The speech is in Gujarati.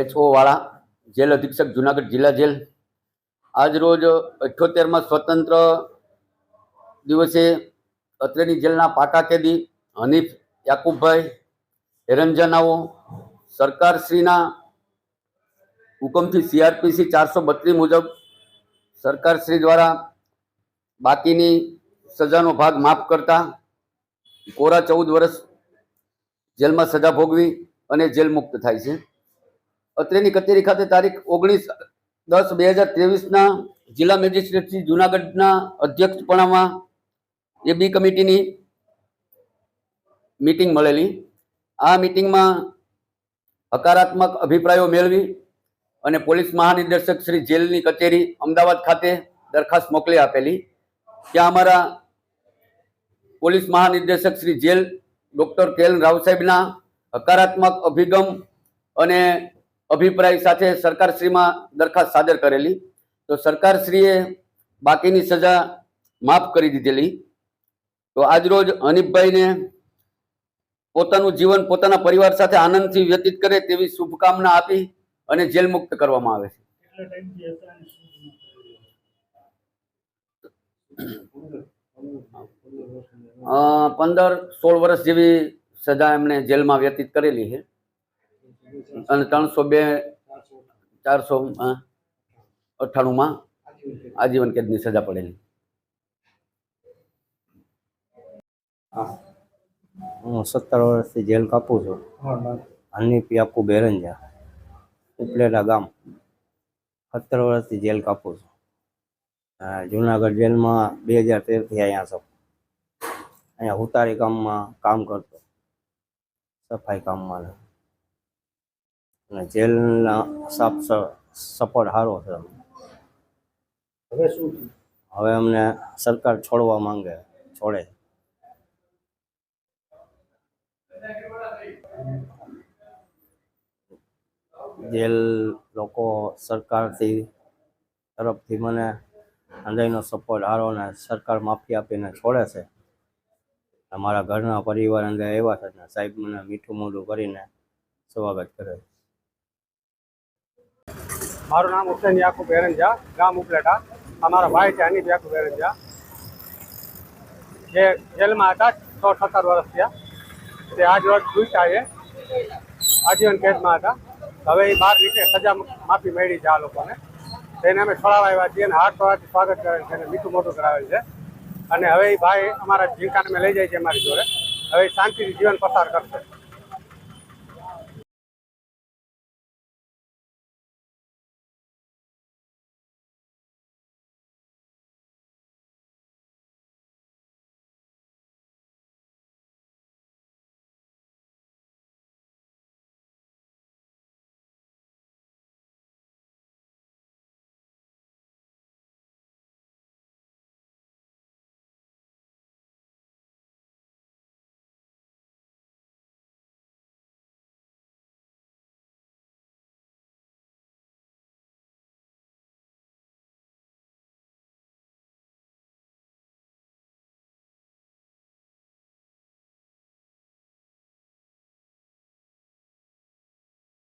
એચઓ વાળા જેલ અધિક્ષક જુનાગઢ જિલ્લા જેલ. આજ રોજ અઠ્યોતેરમાં સ્વતંત્ર દિવસે અત્રેની જેલના પાટા કેદી હનીફ યાકુબભાઈ એરંજાનાઓ, સરકારશ્રીના હુકમથી સીઆરપીસી ચારસો બત્રીસ મુજબ સરકારશ્રી દ્વારા બાકીની સજાનો ભાગ માફ કરતા કોરા ચૌદ વર્ષ જેલમાં સજા ભોગવી અને જેલ મુક્ત થાય છે. અત્રેની કચેરી ખાતે તારીખ ઓગણીસ દસ બે હજાર ત્રેવીસના જિલ્લા મેજિસ્ટ્રેટ શ્રી જુનાગઢના અધ્યક્ષપણામાં એ બી કમિટીની મીટિંગ મળેલી. આ મીટિંગમાં હકારાત્મક અભિપ્રાયો મેળવી અને પોલીસ મહાનિર્દેશક શ્રી જેલની કચેરી અમદાવાદ ખાતે દરખાસ્ત મોકલી આપેલી. ત્યાં અમારા પોલીસ મહાનિર્દેશક Shri jail doctor K L Rao સાહેબના હકારાત્મક અભિગમ અને અભિપ્રાય સાથે સરકારશ્રીમાં દરખાસ્ત સાદર કરેલી. તો સરકારશ્રીએ બાકીની સજા માફ કરી દીધેલી. તો આજરોજ હનીફભાઈને પોતાનું જીવન પોતાના પરિવાર સાથે આનંદથી વ્યતીત કરે તેવી શુભકામના આપી અને જેલ મુક્ત કરવામાં આવે છે. પંદર સોળ વર્ષ જેવી સજા એમણે જેલમાં વ્યતીત કરેલી છે. અને ત્રણસો બે, ચારસો અઠ્ઠાણુંમાં આજીવન કેદની સજા પડેલી. હું સત્તર વર્ષથી જેલ કાપું છું. હનીફ યાકુબ બેરંજા ઉપલેટા ગામ. સત્તર વર્ષથી જેલ કાપું છું. જુનાગઢ જેલમાં બે હજાર તેરથી અહીંયા છું અહીંયા હુતારી કામમાં કામ કરતો. સફાઈ કામમાં. અને જેલના સાફ સપોર્ટ સારો છે હવે શું હવે અમને સરકાર છોડવા માંગે છોડે. જેલ લોકો સરકારથી તરફથી મને હૃદયનો સપોર્ટ સારો ને સરકાર માફી આપીને છોડે છે. અમારા ઘરના પરિવાર અંદર આવ્યા છે ને સાહેબ મને મીઠું મોઢું કરીને સ્વાગત કરે છે. મારું નામ હુસેન યાકુબ એરંજા ગામ ઉપલેટા. અમારા ભાઈ છે અનિલ યાકુબ એરંજા જે જેલમાં હતા, સો સત્તર વર્ષ થયા. તે આજ રોજ છૂટ્યા છે. આજીવન કેદમાં હતા. હવે એ બહાર નીકળે સજા માફી મળી છે આ લોકોને. તેને અમે છોડાવવા આવ્યા છીએ અને હાથ છોડાથી સ્વાગત કરેલ છે અને મીઠું મોટું કરાવેલ છે. અને હવે એ ભાઈ અમારા જીવકાને લઈ જાય છે અમારી જોડે. હવે એ શાંતિથી જીવન પસાર કરશે.